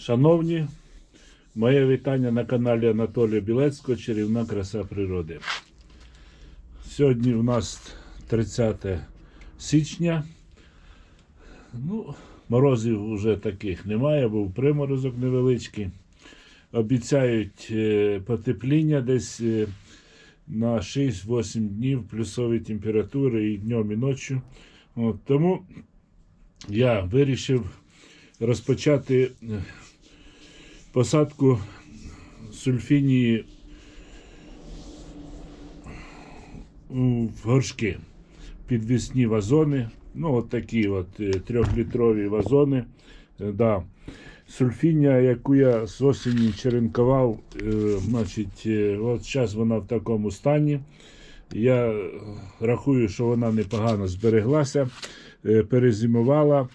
Шановні, моє вітання на каналі Анатолія Білецького Чарівна краса природи. Сьогодні у нас 30 січня. Ну, морозів вже таких немає, був приморозок невеличкий. Обіцяють е, потепління десь е, на 6-8 днів плюсові температури і днем, і ночі. Тому я вирішив розпочати е, посадку сульфінії в горшки. Підвісні вазони. Ну, от такі от е, трьохлітрові вазони. Е, Да. Сульфінія, яку я з осені черенкував, е, значить, от зараз вона в такому стані. Я рахую, що вона непогано збереглася, перезимувала.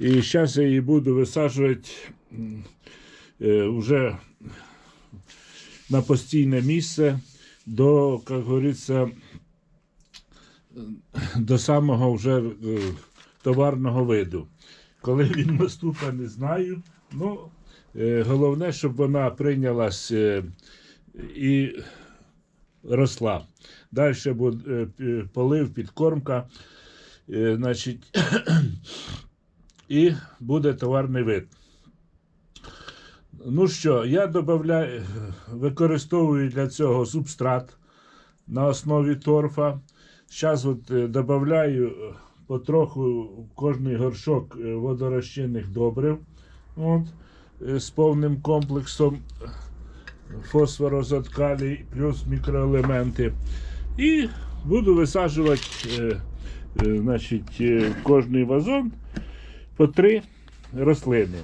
І зараз я її буду висаджувати вже на постійне місце до, як говориться, е, до самого вже е, товарного виду. Коли він наступить, не знаю. Ну, е, головне, щоб вона прийнялась е, і росла. Далі буде е, полив, підкормка. Е, Значить, і буде товарний вид. Ну що, я додаю, використовую для цього субстрат на основі торфа. Зараз от е, додаю потроху в кожний горшок е, водорозчинних добрив. От, е, з повним комплексом фосфорозот, калій плюс мікроелементи. І буду висаджувати е, е, значить, е, кожний вазон по три рослини.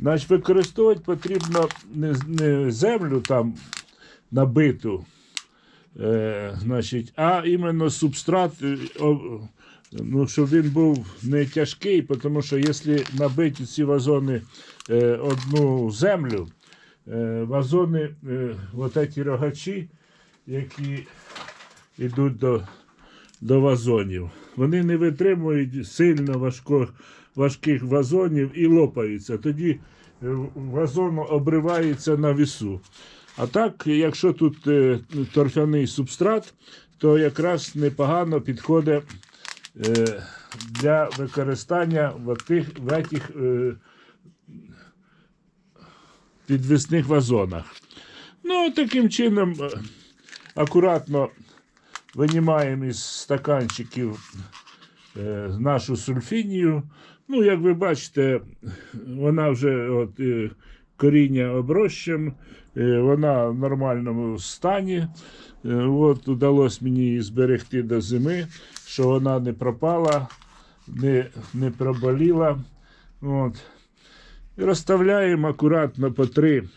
Значить, використовувати потрібно не, землю там набиту, е, значить, а іменно субстрат, е, ну, щоб він був не тяжкий, тому що якщо набити ці вазони е, одну землю, е, вазони, е, от ці рогачі, які йдуть до, до вазонів, вони не витримують сильно важко, важких вазонів і лопаються. Тоді е, вазон обривається на вісу. А так, якщо тут е, торфяний субстрат, то якраз непогано підходить е, для використання в тих, в тих підвісних вазонах. Ну, таким чином, акуратно винімаємо із стаканчиків нашу сульфінію. Ну, як ви бачите, вона вже от, е, коріння оброщем, е, вона в нормальному стані. Е, От удалось мені її зберегти до зими, що вона не пропала, не, не проболіла. От. І розставляємо акуратно по три.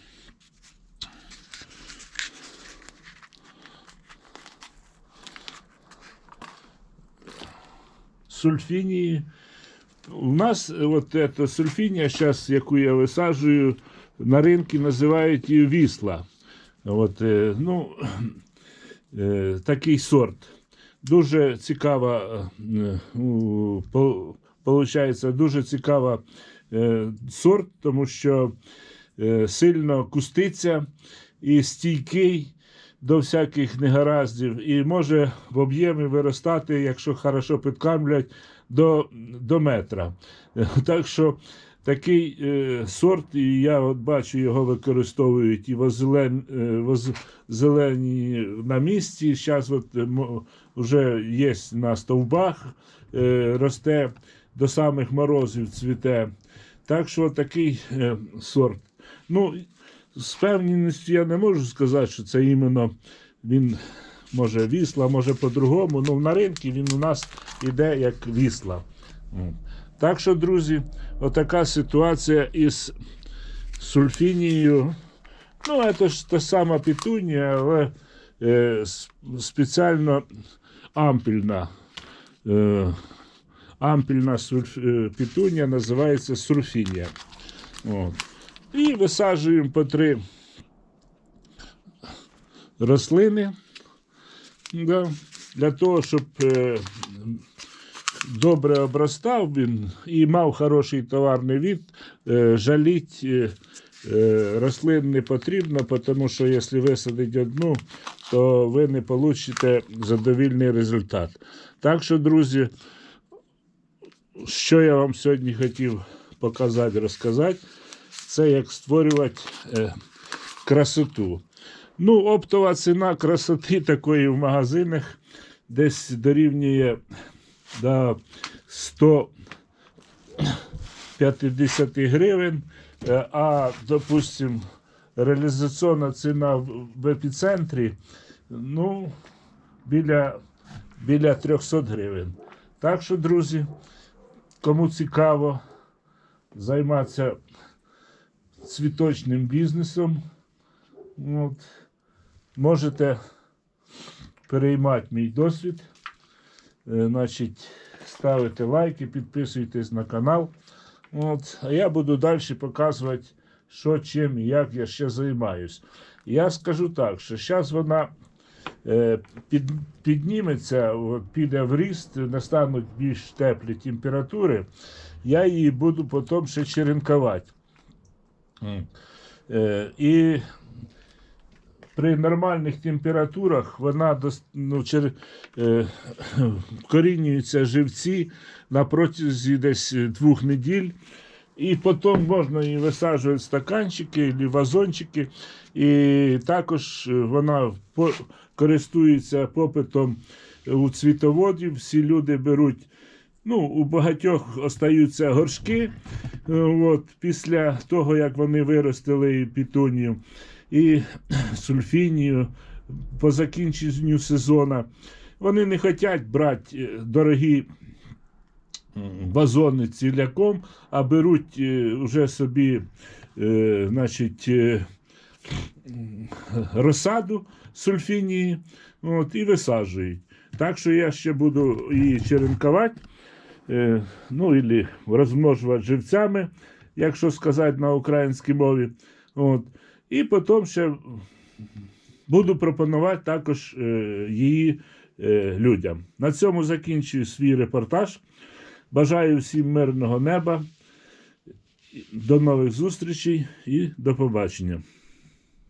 Сульфінії. У нас е, от эта сульфінія, зараз, яку я висаджую, на ринку називають її вісла. От, е, ну, е, такий сорт. Дуже цікава, получається, дуже цікава сорт, тому що сильно куститься і стійкий до всяких негараздів, і може в об'ємі виростати, якщо хорошо підкармлять, до, до метра. Так що такий е, сорт, і я от бачу, його використовують і возелен, е, зелені на місці. Зараз е, вже є на стовбах, е, росте до самих морозів цвіте. Так що такий е, сорт. Ну, з певністю я не можу сказати, що це іменно він може вісла, може по-другому. Ну, на ринку він у нас іде як вісла. Так що, друзі, отака ситуація із сульфінією. Ну, це ж та сама пітунія, але е, спеціально ампільна. Е, ампільна сульф, е, пітунія називається сульфінія. От. І висаджуємо по три рослини. Да, для того, щоб е, добре обростав він і мав хороший товарний від, е, жаліть е, рослин не потрібно, тому що якщо висадити одну, то ви не получите задовільний результат. Так що, друзі, що я вам сьогодні хотів показати, розказати, це як створювати е, красоту. Ну, оптова ціна красоти такої в магазинах десь дорівнює до 150 гривень, Е, а, допустим, реалізаційна ціна в епіцентрі ну, біля, біля 300 гривень. Так що, друзі, кому цікаво займатися цвіточним бізнесом, от, можете переймати мій досвід. Е, Значить, ставите лайки, підписуйтесь на канал. От, а я буду далі показувати, що, чим і як я ще займаюсь. Я скажу так, що зараз вона е, під, підніметься, піде в ріст, настануть більш теплі температури, я її буду потім ще черенкувати. Е, і при нормальних температурах вона ну, чер, е, вкорінюються живці на протязі десь е, двох неділь. І потім можна її висаджувати в стаканчики або вазончики. І також вона користується попитом у цвітоводів. Всі люди беруть. Ну, у багатьох остаються горшки е, от, після того, як вони виростили пітунію і сульфінію по закінченню сезону. Вони не хочуть брати е, дорогі вазони ціляком, а беруть вже собі е, значить, е, розсаду сульфінії от, і висаджують. Так що я ще буду її черенкувати, ну, і розмножувати живцями, якщо сказати на українській мові. От. І потім ще буду пропонувати також е, її е, людям. На цьому закінчую свій репортаж. Бажаю всім мирного неба. До нових зустрічей і до побачення.